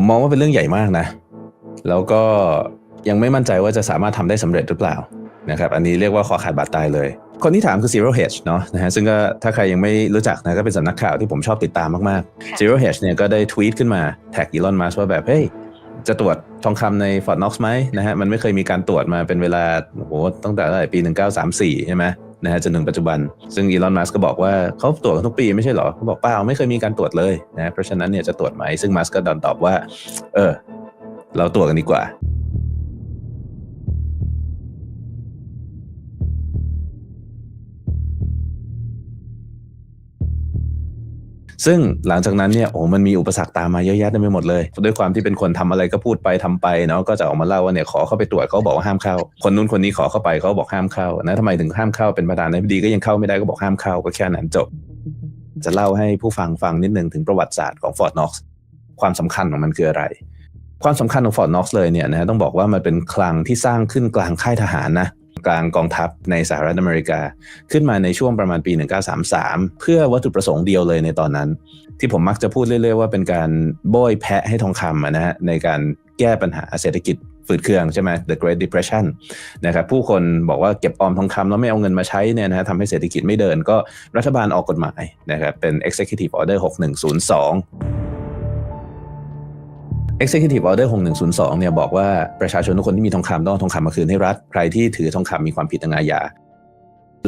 ผมมองว่าเป็นเรื่องใหญ่มากนะ แล้วก็ยังไม่มั่นใจว่าจะสามารถทำได้สำเร็จหรือเปล่านะครับอันนี้เรียกว่าคอขาดบาดตายเลย คนที่ถามคือ Zero Hedge เนาะนะฮะซึ่งก็ถ้าใครยังไม่รู้จักนะก็เป็นสำนักข่าวที่ผมชอบติดตามมากค่ะๆ Zero Hedge เนี่ยก็ได้ทวีตขึ้นมาแท็กอีลอนมัสว่าแบบเฮ้ยจะตรวจทองคำใน Fort Knox ไหมนะฮะมันไม่เคยมีการตรวจมาเป็นเวลาโอ้โหตั้งแต่เท่าไหร่ปี 1934 ใช่ไหม นะฮะจนถึงปัจจุบัน ซึ่งอีลอนมัสก์ก็บอกว่าเขาตรวจกันทุกปีไม่ใช่หรอเขาบอกเปล่าไม่เคยมีการตรวจเลยนะเพราะฉะนั้นเนี่ยจะตรวจไหมซึ่งมัสก็ดอนตอบว่า เออ เราตรวจกันดีกว่า ซึ่งหลังจากนั้นเนี่ยโอ้มันมีอุปสรรคตามมาเยอะแยะเต็มไปหมดเลย ด้วยความที่เป็นคนทำอะไรก็พูดไปทำไปเนาะก็จะออกมาเล่าว่าเนี่ยขอเข้าไปตรวจเขาบอกว่าห้ามเข้า คนนู้นคนนี้ขอเข้าไปเขาบอกห้ามเข้านะทำไมถึงห้ามเข้าเป็นประธานาธิบดีก็ยังเข้าไม่ได้ก็บอกห้ามเข้าก็แค่นั้นจบ จะเล่าให้ผู้ฟังฟังนิดนึงถึงประวัติศาสตร์ของฟอร์ดน็อกซ์ความสำคัญของมันคืออะไร ความสำคัญของฟอร์ดน็อกซ์เลยเนี่ยนะต้องบอกว่ามันเป็นคลังที่สร้างขึ้นกลางค่ายทหารนะ กลางกองทัพในสหรัฐอเมริกา ขึ้นมาในช่วงประมาณปี 1933 เพื่อวัตถุประสงค์เดียวเลยในตอนนั้น ที่ผมมักจะพูดเรื่อยๆว่าเป็นการโบยแพะให้ทองคำนะฮะในการแก้ปัญหาเศรษฐกิจฝืดเคืองใช่ไหม The Great Depression นะครับผู้คนบอกว่าเก็บออมทองคำแล้วไม่เอาเงินมาใช้เนี่ยนะฮะทำให้เศรษฐกิจไม่เดินก็รัฐบาลออกกฎหมายนะครับเป็น Executive Order 6102 Executive Order 6102เนี่ยบอกว่าประชาชนทุกคนที่มีทองคำต้องทองคำมาคืนให้รัฐ ใครที่ถือทองคำมีความผิดทางอาญา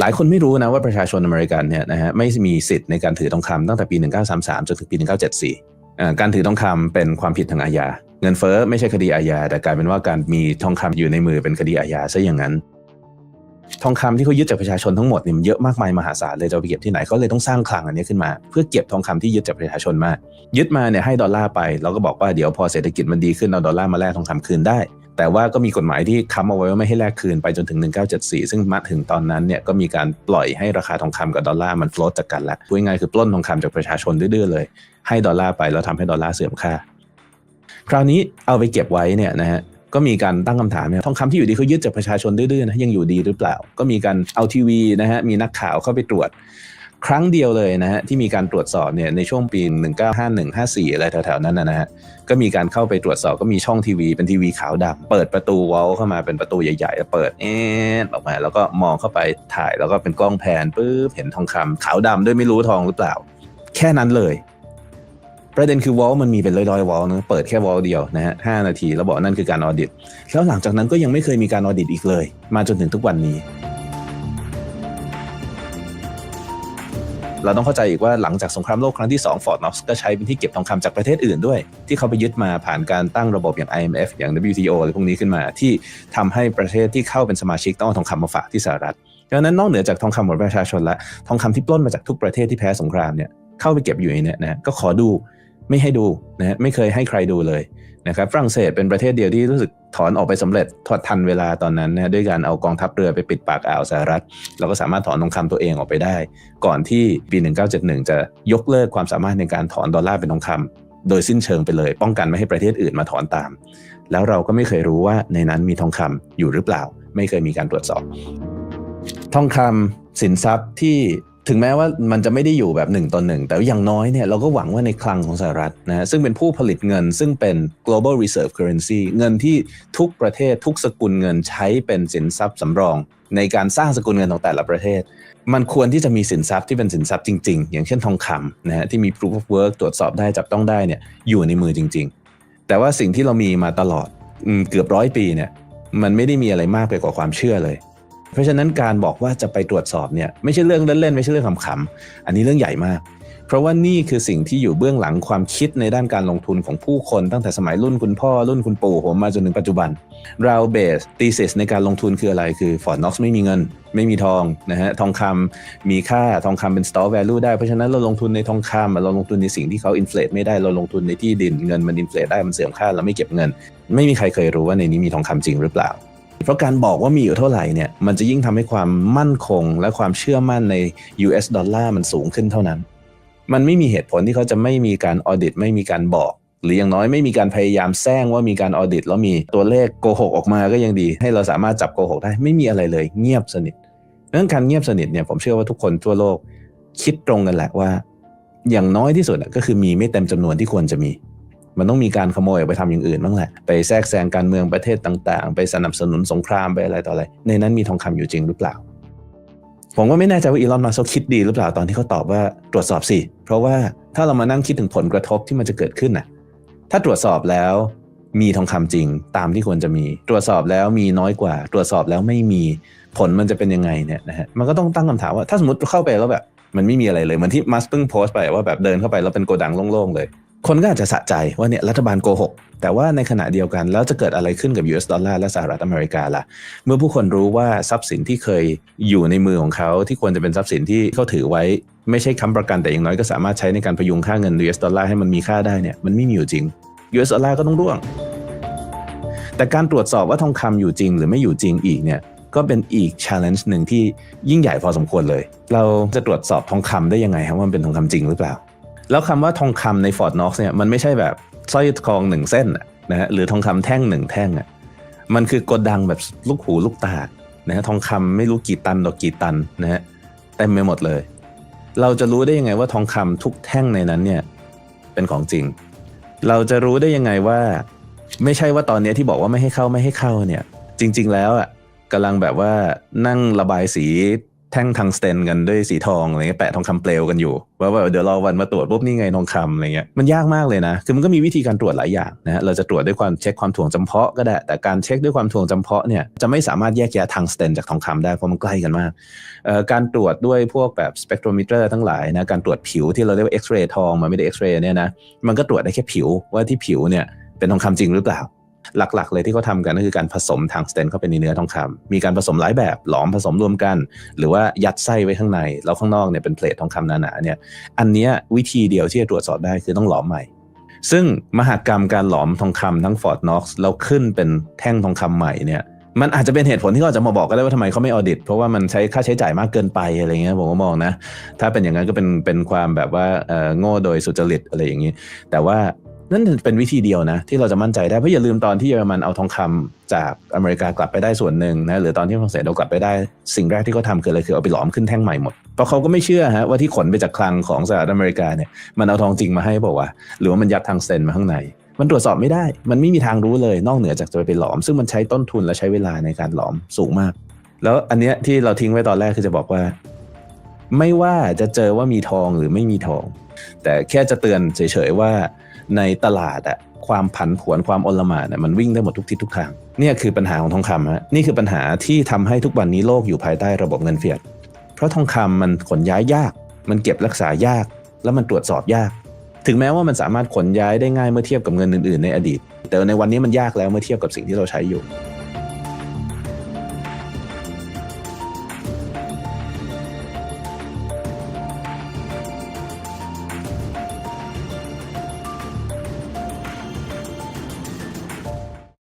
หลายคนไม่รู้นะว่าประชาชนอเมริกันเนี่ยนะฮะไม่มีสิทธิ์ในการถือทองคำตั้งแต่ปี 1933 จนถึงปี 1974อ่าการถือทองคำเป็นความผิดทางอาญาเงินเฟ้อไม่ใช่คดีอาญาแต่กลายเป็นว่าการมีทองคำอยู่ในมือเป็นคดีอาญาซะอย่างนั้น ทองคำที่เขายึดจากประชาชนทั้งหมดเนี่ยมันเยอะมากมายมหาศาลเลยจะไปเก็บที่ไหนเขาเลยต้องสร้างคลังอันนี้ขึ้นมา เพื่อเก็บทองคำที่ยึดจากประชาชนมา ยึดมาเนี่ยให้ดอลลาร์ไปเราก็บอกว่าเดี๋ยวพอเศรษฐกิจมันดีขึ้นเอาดอลลาร์มาแลกทองคำคืนได้ แต่ว่าก็มีกฎหมายที่ค้ำเอาไว้ว่าไม่ให้แลกคืนไปจนถึง 1974 ซึ่งมาถึงตอนนั้นเนี่ยก็มีการปล่อยให้ราคาทองคำกับดอลลาร์มันฟลอตจากกันละพูดง่ายคือปล้นทองคำจากประชาชนดื้อเลย ให้ดอลลาร์ไปแล้วทำให้ดอลลาร์เสื่อมค่า คราวนี้เอาไปเก็บไว้เนี่ยนะฮะ ก็มีการตั้งคำถามเนี่ยทองคำที่อยู่ดีเขายึดจากประชาชนดื้อๆนะยังอยู่ดีหรือเปล่า ก็มีการเอาทีวีนะฮะมีนักข่าวเข้าไปตรวจ ครั้งเดียวเลยนะฮะที่มีการตรวจสอบเนี่ยในช่วงปี 1951 54 อะไรแถวๆนั้นนะฮะก็มีการเข้าไปตรวจสอบก็มีช่องทีวีเป็นทีวีขาวดำเปิดประตูวอลเข้ามาเป็นประตูใหญ่ๆแล้วเปิดเอ๊ะออกมา แล้วก็มองเข้าไปถ่ายแล้วก็เป็นกล้องแพนปุ๊บเห็นทองคำขาวดำด้วยไม่รู้ทองหรือเปล่า แค่นั้นเลย ประเด็นคือวอลมันมีเป็นร้อยๆวอลนะเปิดแค่วอลเดียวนะฮะห้านาที แล้วบอกนั่นคือการออดิตแล้วหลังจากนั้นก็ยังไม่เคยมีการออดิตอีกเลย มาจนถึงทุกวันนี้ เราต้องเข้าใจอีกว่าหลังจากสงครามโลกครั้งที่2ฟอร์ดน็อกซ์ก็ใช้เป็นที่เก็บทองคำจากประเทศอื่นด้วย ที่เขาไปยึดมาผ่านการตั้งระบบอย่าง IMF อย่าง WTO อะไรพวกนี้ขึ้นมาที่ทำให้ประเทศที่เข้าเป็นสมาชิกต้องเอาทองคำมาฝากที่สหรัฐดังนั้นนอกเหนือจากทองคำของประชาชนและทองคำที่ปล้นมาจากทุกประเทศที่แพ้สงครามเนี่ยเข้าไปเก็บอยู่ในเนี่ยนะก็ขอดู ไม่ให้ดูนะฮะไม่เคยให้ใครดูเลยนะครับฝรั่งเศสเป็นประเทศเดียวที่รู้สึกถอนออกไปสำเร็จทอดทันเวลาตอนนั้นนะด้วยการเอากองทัพเรือไปปิดปากอ่าวสหรัฐเราก็สามารถถอนทองคำตัวเองออกไปได้ ก่อนที่ปี 1971 จะยกเลิกความสามารถในการถอนดอลลาร์เป็นทองคำโดยสิ้นเชิงไปเลย ป้องกันไม่ให้ประเทศอื่นมาถอนตาม แล้วเราก็ไม่เคยรู้ว่าในนั้นมีทองคำอยู่หรือเปล่า ไม่เคยมีการตรวจสอบ ทองคำสินทรัพย์ที่ ถึงแม้ว่ามันจะไม่ได้อยู่แบบหนึ่งต่อหนึ่งแต่อย่างน้อยเนี่ยเราก็หวังว่าในคลังของสหรัฐนะซึ่งเป็นผู้ผลิตเงิน ซึ่งเป็น global reserve currency เงินที่ทุกประเทศทุกสกุลเงินใช้เป็นสินทรัพย์สำรอง ในการสร้างสกุลเงินของแต่ละประเทศ มันควรที่จะมีสินทรัพย์ที่เป็นสินทรัพย์จริง ๆ อย่างเช่นทองคำนะฮะที่มี proof of work ตรวจสอบได้จับต้องได้เนี่ยอยู่ในมือจริง ๆ แต่ว่าสิ่งที่เรามีมาตลอดเกือบร้อยปีเนี่ยมันไม่ได้มีอะไรมากไปกว่าความเชื่อเลย เพราะฉะนั้นการบอกว่าจะไปตรวจสอบเนี่ยไม่ใช่เรื่องเล่นๆไม่ใช่เรื่องขำๆอันนี้เรื่องใหญ่มาก เพราะว่านี่คือสิ่งที่อยู่เบื้องหลังความคิดในด้านการลงทุนของผู้คนตั้งแต่สมัยรุ่นคุณพ่อรุ่นคุณปู่ผมมาจนถึงปัจจุบัน เราเบสตีเซสในการลงทุนคืออะไรคือฟอร์ดน็อกซ์ไม่มีเงิน ไม่มีทองนะฮะทองคำมีค่าทองคำเป็น store value ได้เพราะฉะนั้นเราลงทุนในทองคำเราลงทุนในสิ่งที่เขาอินฟล e ไม่ได้เราลงทุนในที่ดินเงินมันอินฟล e ได้มันเสื่อมค่าเราไม่เก็บเงิน ไม่มีใครเคยรู้ว่าในนี้มีทองคำจริงหรือเปล่า เพราะการบอกว่ามีอยู่เท่าไหร่เนี่ยมันจะยิ่งทำให้ความมั่นคง และความเชื่อมั่นใน US ดอลลาร์มันสูงขึ้นเท่านั้น มันไม่มีเหตุผลที่เขาจะไม่มีการออดิตไม่มีการบอก หรืออย่างน้อยไม่มีการพยายามแซงว่ามีการออดิตแล้วมีตัวเลขโกหกออกมาก็ยังดี ให้เราสามารถจับโกหกได้ไม่มีอะไรเลย เงียบสนิทดังนั้นการเงียบสนิทเนี่ยผมเชื่อว่าทุกคนทั่วโลก คิดตรงกันแหละว่า อย่างน้อยที่สุดก็คือมีไม่เต็มจำนวนที่ควรจะมี มันต้องมีการขโมยไปทำอย่างอื่นบ้างแหละ ไปแทรกแซงการเมืองประเทศต่าง ๆ ไปสนับสนุนสงครามไปอะไรต่ออะไร ในนั้นมีทองคำอยู่จริงหรือเปล่า ผมก็ไม่แน่ใจว่าอีลอนมัสก์คิดดีหรือเปล่าตอนที่เขาตอบว่าตรวจสอบสิ เพราะว่าถ้าเรามานั่งคิดถึงผลกระทบที่มันจะเกิดขึ้นน่ะ ถ้าตรวจสอบแล้วมีทองคำจริงตามที่ควรจะมี ตรวจสอบแล้วมีน้อยกว่า ตรวจสอบแล้วไม่มีผลมันจะเป็นยังไงเนี่ยนะฮะมันก็ต้องตั้งคำถามว่าถ้าสมมติเข้าไปแล้วแบบมันไม่มีอะไรเลยเหมือนที่มัสก์เพิ่งโพสต์ไปว่าแบบเดินเข้าไปแล้วเป็นโกดังโล่งๆเลย คนก็อาจจะสะใจว่าเนี่ยรัฐบาลโกหกแต่ว่าในขณะเดียวกันแล้วจะเกิดอะไรขึ้นกับ US ดอลลาร์และสหรัฐอเมริกาล่ะ เมื่อผู้คนรู้ว่าทรัพย์สินที่เคยอยู่ในมือของเขาที่ควรจะเป็นทรัพย์สินที่เขาถือไว้ ไม่ใช่ค้ำประกันแต่อย่างน้อยก็สามารถใช้ในการพยุงค่าเงิน US ดอลลาร์ให้มันมีค่าได้เนี่ยมันไม่มีอยู่จริง US ดอลลาร์ก็ต้องร่วง แต่การตรวจสอบว่าทองคำอยู่จริง หรือไม่อยู่จริงอีกเนี่ยก็เป็นอีก challenge หนึ่งที่ยิ่งใหญ่พอสมควรเลย เราจะตรวจสอบทองคำได้ยังไงครับว่ามันเป็นทองคำจริงหรือเปล่า แล้วคำว่าทองคำใน Fort Knox เนี่ยมันไม่ใช่แบบสร้อยทองหนึ่งเส้นนะฮะหรือทองคำแท่งหนึ่งแท่งอะมันคือโกดังแบบลูกหูลูกตานะฮะทองคำไม่รู้กี่ตันต่อกี่ตันนะฮะเต็มไปหมดเลย เราจะรู้ได้ยังไงว่าทองคำทุกแท่งในนั้นเนี่ยเป็นของจริง เราจะรู้ได้ยังไงว่า ไม่ใช่ว่าตอนนี้ที่บอกว่าไม่ให้เข้าไม่ให้เข้าเนี่ย จริง ๆ แล้วอะกำลังแบบว่านั่งระบายสี แท่งทังสเตนกันด้วยสีทองอะไรเงี้ยแปะทองคำเปลวกันอยู่ ว่าแบบเดี๋ยวรอวันมาตรวจปุ๊บนี่ไงทองคำอะไรเงี้ยมันยากมากเลยนะ คือมันก็มีวิธีการตรวจหลายอย่างนะฮะเราจะตรวจด้วยความเช็คความถ่วงจำเพาะก็ได้ แต่การเช็คด้วยความถ่วงจำเพาะเนี่ยจะไม่สามารถแยกแยะทังสเตนจากทองคำได้เพราะมันใกล้กันมากการตรวจด้วยพวกแบบสเปกโทรมิเตอร์ทั้งหลายนะการตรวจผิวที่เราเรียกว่าเอ็กซเรย์ทองมันไม่ได้เอ็กซเรย์เนี่ยนะมันก็ตรวจได้แค่ผิวว่าที่ผิวเนี่ยเป็นทองคำจริงหรือเปล่า หลักๆ เลยที่เขาทำกันก็คือการผสมทางสเตนเข้าไปในเนื้อทองคำมีการผสมหลายแบบหลอมผสมรวมกัน หรือว่ายัดไส้ไว้ข้างใน แล้วข้างนอกเนี่ยเป็นเพลททองคำหนาๆเนี่ยอันเนี้ยวิธีเดียวที่จะตรวจสอบได้คือต้องหลอมใหม่ ซึ่งมหากรรมการหลอมทองคำทั้งฟอร์ดน็อกซ์แล้วขึ้นเป็นแท่งทองคำใหม่เนี่ยมันอาจจะเป็นเหตุผลที่เขาจะมาบอกก็ได้ว่าทำไมเขาไม่ออดิต เพราะว่ามันใช้ค่าใช้จ่ายมากเกินไปอะไรเงี้ยผมก็มองนะ ถ้าเป็นอย่างนั้นก็เป็นเป็นความแบบว่าเออโง่โดยสุจริตอะไรอย่างนี้ แต่ว่า นั่นเป็นวิธีเดียวนะ ที่เราจะมั่นใจได้ เพราะอย่าลืมตอนที่เยอรมันเอาทองคำจากอเมริกากลับไปได้ส่วนหนึ่งนะหรือตอนที่ฝรั่งเศสเอากลับไปได้สิ่งแรกที่เขาทำคืออะไรคือเอาไปหลอมขึ้นแท่งใหม่หมดเพราะเขาก็ไม่เชื่อฮะว่าที่ขนไปจากคลังของสหรัฐอเมริกาเนี่ยมันเอาทองจริงมาให้บอกว่า หรือว่ามันยัดทางเซนมาข้างใน มันตรวจสอบไม่ได้ มันไม่มีทางรู้เลย นอกเหนือจากจะไปหลอม ซึ่งมันใช้ต้นทุนและใช้เวลาในการหลอมสูงมาก แล้วอันเนี้ยที่เราทิ้งไว้ตอนแรกคือจะบอกว่า ไม่ว่าจะเจอว่ามีทองหรือไม่มีทอง แต่แค่จะเตือนเฉยๆว่า ในตลาดอะความผันผวนความอลหม่านอะมันวิ่งได้หมดทุกทิศทุกทางเนี่ยคือปัญหาของทองคำฮะนี่คือปัญหาที่ทำให้ทุกวันนี้โลกอยู่ภายใต้ระบบเงินเฟียดเพราะทองคำมันขนย้ายยาก มันเก็บรักษายาก แล้วมันตรวจสอบยาก ถึงแม้ว่ามันสามารถขนย้ายได้ง่ายเมื่อเทียบกับเงินอื่น ๆ ในอดีต แต่ในวันนี้มันยากแล้วเมื่อเทียบกับสิ่งที่เราใช้อยู่